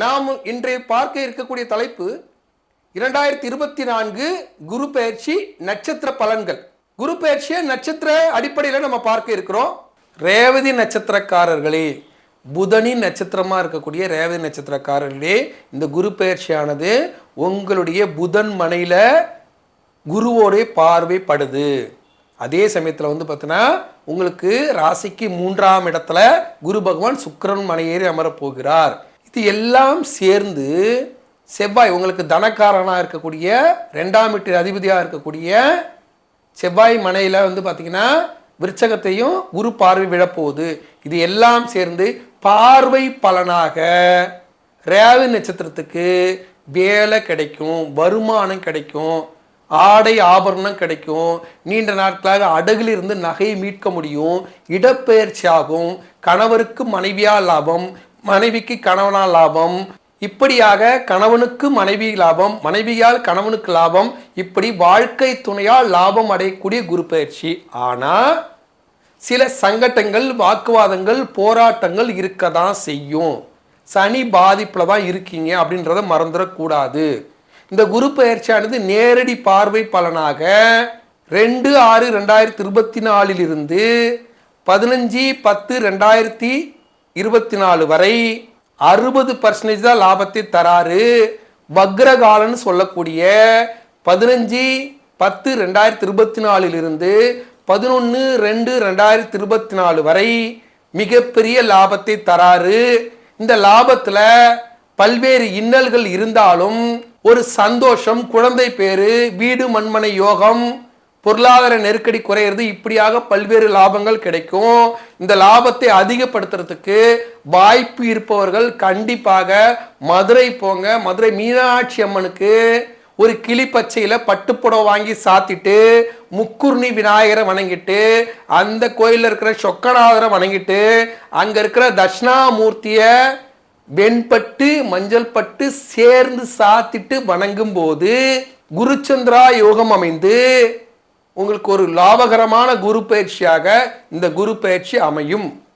நாம் இன்றைய பார்க்க இருக்கக்கூடிய தலைப்பு இரண்டாயிரத்தி இருபத்தி நான்கு குரு பயிற்சி நட்சத்திர பலன்கள். குரு பயிற்சியை நட்சத்திர அடிப்படையில் நம்ம பார்க்க இருக்கிறோம். ரேவதி நட்சத்திரக்காரர்களே புதனின் நட்சத்திரமாக இருக்கக்கூடிய ரேவதி நட்சத்திரக்காரர்களே இந்த குரு பயிற்சியானது உங்களுடைய புதன் மனையில் குருவோடைய பார்வைப்படுது அதே சமயத்தில் வந்து பார்த்தீங்கன்னா உங்களுக்கு ராசிக்கு மூன்றாம் இடத்துல குரு பகவான் சுக்கரன் மனையேறி அமரப் போகிறார். இது எல்லாம் சேர்ந்து செவ்வாய் உங்களுக்கு தனக்காரனாக இருக்கக்கூடிய ரெண்டாம் வீட்டு அதிபதியாக இருக்கக்கூடிய செவ்வாய் மனையில் வந்து பார்த்தீங்கன்னா விருச்சகத்தையும் குரு பார்வை விழப்போகுது. இது எல்லாம் சேர்ந்து பார்வை பலனாக ரேவி நட்சத்திரத்துக்கு வேலை கிடைக்கும் வருமானம் கிடைக்கும் ஆடை ஆபரணம் கிடைக்கும் நீண்ட நாட்களாக அடகில் இருந்து நகையை மீட்க முடியும் இடப்பெயர்ச்சி ஆகும் கணவருக்கு மனைவியா லாபம் மனைவிக்கு கணவனால் லாபம். இப்படியாக கணவனுக்கு மனைவி லாபம் மனைவியால் கணவனுக்கு லாபம். இப்படி வாழ்க்கை துணையால் லாபம் அடையக்கூடிய குரு பயிற்சி. ஆனால் சில சங்கட்டங்கள் வாக்குவாதங்கள் போராட்டங்கள் இருக்க தான் செய்யும். சனி பாதிப்பில் தான் இருக்கீங்க அப்படின்றத மறந்துடக்கூடாது. இந்த குரு பயிற்சியானது நேரடி பார்வை பலனாக ரெண்டு ஆறு ரெண்டாயிரத்தி இருபத்தி நாலிலிருந்து பதினஞ்சு பத்து ரெண்டாயிரத்தி இருபத்தி நாலு வரை அறுபது பர்சன்டேஜ் தான் லாபத்தை தராரு. வக்ரகாலன்னு சொல்லக்கூடிய பதினஞ்சு பத்து ரெண்டாயிரத்தி இருபத்தி நாலிலிருந்து பதினொன்று ரெண்டு ரெண்டாயிரத்தி இருபத்தி நாலு வரை மிகப்பெரிய லாபத்தை தராரு. இந்த லாபத்தில் பல்வேறு இன்னல்கள் இருந்தாலும் ஒரு சந்தோஷம் குழந்தை பேரு வீடு மண்மனை யோகம் பொருளாதார நெருக்கடி குறையிறது இப்படியாக பல்வேறு லாபங்கள் கிடைக்கும். இந்த லாபத்தை அதிகப்படுத்துறதுக்கு வாய்ப்பு இருப்பவர்கள் கண்டிப்பாக மதுரை போங்க. மதுரை மீனாட்சி அம்மனுக்கு ஒரு கிளி பச்சையில் பட்டுப்புடவை வாங்கி சாத்திட்டு முக்குர்ணி விநாயகரை வணங்கிட்டு அந்த கோயில்ல இருக்கிற சொக்கநாதரை வணங்கிட்டு அங்கே இருக்கிற தட்சிணாமூர்த்தியை வெண்பட்டு மஞ்சள் பட்டு சேர்ந்து சாத்திட்டு வணங்கும் போது குருச்சந்திரா யோகம் அமைந்து உங்களுக்கு ஒரு லாபகரமான குரு பயிற்சியாக இந்த குரு பயிற்சி அமையும்.